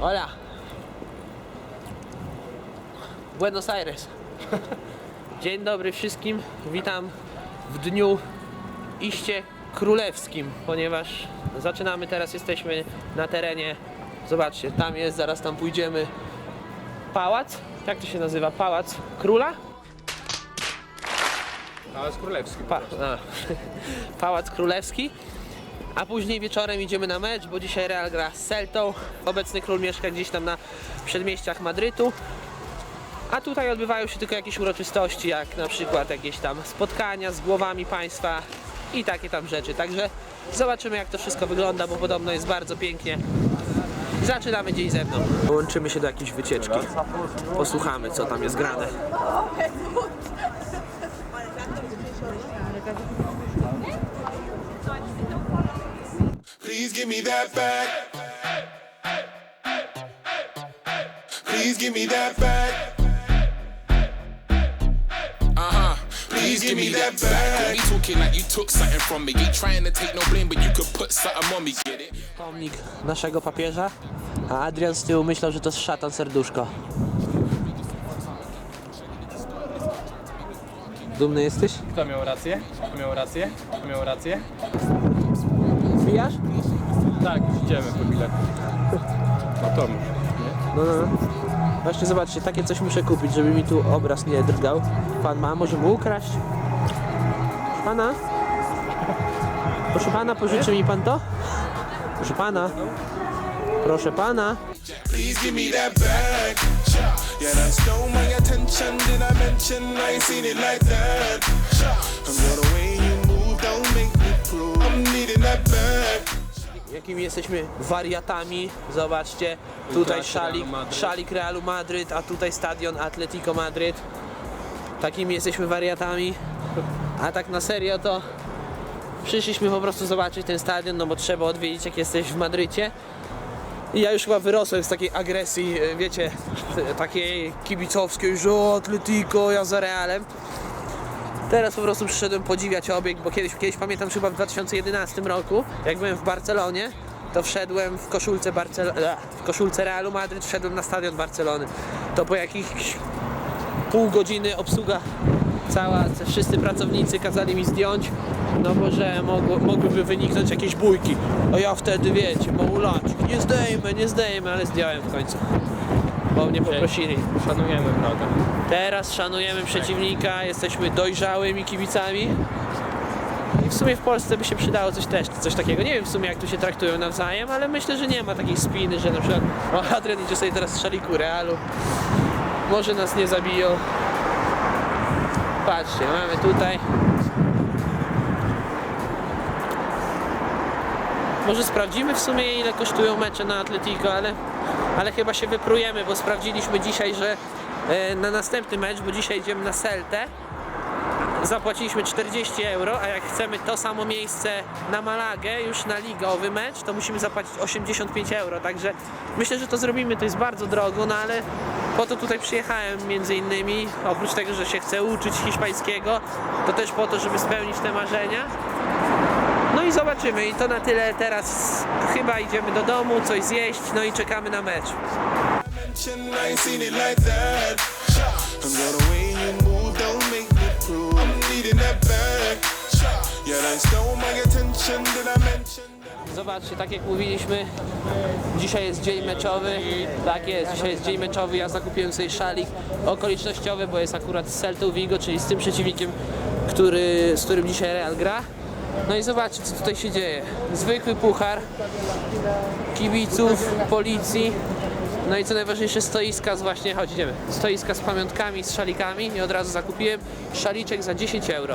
Hola. Buenos Aires. Dzień dobry wszystkim. Witam w dniu iście królewskim, ponieważ zaczynamy teraz, jesteśmy na terenie. Zobaczcie, tam jest, zaraz tam pójdziemy. Pałac? Jak to się nazywa? Pałac Króla? Pałac Królewski. Pa a. Pałac Królewski. A później wieczorem idziemy na mecz, bo dzisiaj Real gra z Celtą. Obecny król mieszka gdzieś tam na przedmieściach Madrytu. A tutaj odbywają się tylko jakieś uroczystości, jak na przykład jakieś tam spotkania z głowami państwa i takie tam rzeczy. Także zobaczymy jak to wszystko wygląda, bo podobno jest bardzo pięknie. Zaczynamy dzień ze mną. Łączymy się do jakiejś wycieczki. Posłuchamy co tam jest grane. Please give me that back. Please give me that back. Uh huh. Please give me that back. You talking like you took something from me. Ain't trying to take no blame, but you could put something on me. Get it? pomnik naszego papieża, a Adrian z tyłu myślał, że to jest szatan serduszko. Dumny jesteś? Kto miał rację? Kto miał rację? Kto miał rację? Wbijasz? Tak, idziemy po bilet. No to mów. No, no, no. Właśnie zobaczcie, takie coś muszę kupić, żeby mi tu obraz nie drgał. Pan ma, może mu ukraść? Proszę pana? Proszę pana, pożyczy mi pan to? Proszę pana? Proszę pana? Please give me that back. Yeah, that stole my attention. Did I mention I ain't seen it like that? Girl, the way you move don't make me prove I'm needing that back. jakimi jesteśmy wariatami. Zobaczcie, tutaj szalik, Realu Madryt. szalik Realu Madryt, a tutaj stadion Atletico Madryt. Takimi jesteśmy wariatami. A tak na serio to przyszliśmy po prostu zobaczyć ten stadion, no bo trzeba odwiedzić jak jesteś w Madrycie. I ja już chyba wyrosłem z takiej agresji, e, wiecie, t- takiej kibicowskiej, że o, Atletico, ja za Realem. Teraz po prostu przyszedłem podziwiać obiekt, bo kiedyś, kiedyś pamiętam chyba w 2011 roku, jak byłem w Barcelonie, to wszedłem w koszulce, Barcel- e, w koszulce Realu Madryt, wszedłem na stadion Barcelony. To po jakichś pół godziny obsługa cała, wszyscy pracownicy kazali mi zdjąć, no bo że mogło, mogłyby wyniknąć jakieś bójki. A ja wtedy, wiecie, małolacik, nie zdejmę, nie zdejmę, ale zdjąłem w końcu. Bo mnie poprosili. Szanujemy wroga. Teraz szanujemy przeciwnika, jesteśmy dojrzałymi kibicami. I w sumie w Polsce by się przydało coś też, coś takiego. Nie wiem w sumie jak tu się traktują nawzajem, ale myślę, że nie ma takiej spiny, że na przykład o, Adrian idzie sobie teraz szaliku Realu. Może nas nie zabiją. Patrzcie, mamy tutaj. Może sprawdzimy w sumie ile kosztują mecze na Atletico, ale, ale chyba się wyprujemy, bo sprawdziliśmy dzisiaj, że e, na następny mecz, bo dzisiaj idziemy na Celtę, zapłaciliśmy 40 euro, a jak chcemy to samo miejsce na Malagę, już na ligowy mecz, to musimy zapłacić 85 euro, także myślę, że to zrobimy, to jest bardzo drogo, no ale po to tutaj przyjechałem między innymi, oprócz tego, że się chcę uczyć hiszpańskiego, to też po to, żeby spełnić te marzenia. No i zobaczymy. I to na tyle teraz. Chyba idziemy do domu, coś zjeść, no i czekamy na mecz. Zobaczcie, tak jak mówiliśmy, dzisiaj jest dzień meczowy. Tak jest, dzisiaj jest dzień meczowy. Ja zakupiłem sobie szalik okolicznościowy, bo jest akurat z Celtą Vigo, czyli z tym przeciwnikiem, który, z którym dzisiaj Real gra. No i zobaczcie, co tutaj się dzieje. Zwykły puchar, kibiców, policji. No i co najważniejsze, stoiska z właśnie, chodź idziemy, stoiska z pamiątkami, z szalikami i od razu zakupiłem szaliczek za 10 euro.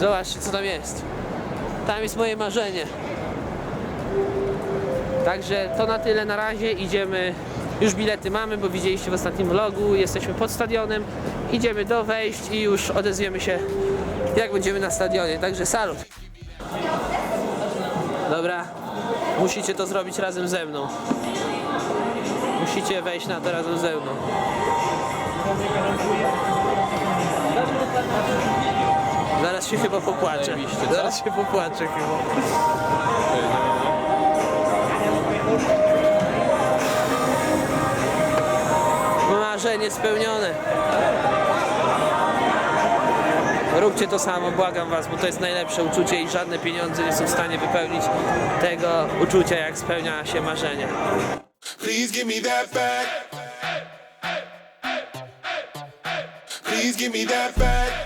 Zobaczcie, co tam jest. Tam jest moje marzenie. Także to na tyle na razie. Idziemy. Już bilety mamy, bo widzieliście w ostatnim vlogu. Jesteśmy pod stadionem. Idziemy do wejść i już odezwiemy się, jak będziemy na stadionie. Także salut. Dobra. Musicie to zrobić razem ze mną. Musicie wejść na to razem ze mną. Zaraz się chyba popłaczę. Zaraz się popłaczę chyba. Marzenie spełnione. Róbcie to samo, błagam was, bo to jest najlepsze uczucie i żadne pieniądze nie są w stanie wypełnić tego uczucia, jak spełnia się marzenie. Please give me that back. Please give me that back.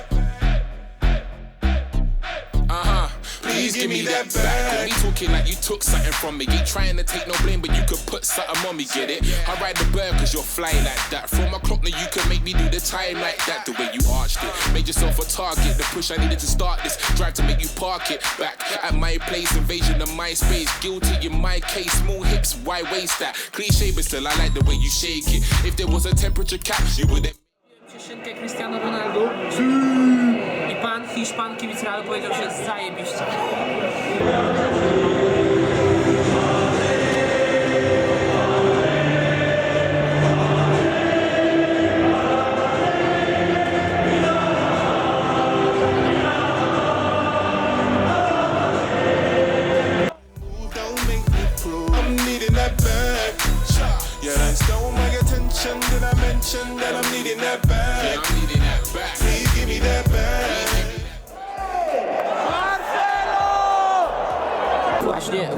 Please give me that Got back. me talking like you took something from me. Ain't trying to take no blame, but you could put something on me, get it? I ride the bird cause you're fly like that. From my clock, now you can make me do the time like that. The way you arched it. Made yourself a target. The push I needed to start this. Drive to make you park it. Back at my place, invasion of my space. Guilty in my case. Small hips, why waste that? Cliche, but still, I like the way you shake it. If there was a temperature cap, you would Cieszynkę Cristiano Ronaldo. Hiszpan kibic Realu powiedział, że zajebiście.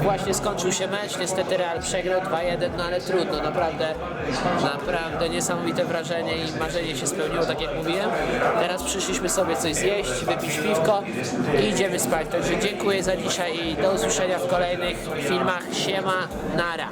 Właśnie, skończył się mecz, niestety Real przegrał 2-1, no ale trudno, naprawdę, naprawdę niesamowite wrażenie i marzenie się spełniło, tak jak mówiłem. Teraz przyszliśmy sobie coś zjeść, wypić piwko i idziemy spać, także dziękuję za dzisiaj i do usłyszenia w kolejnych filmach. Siema, nara.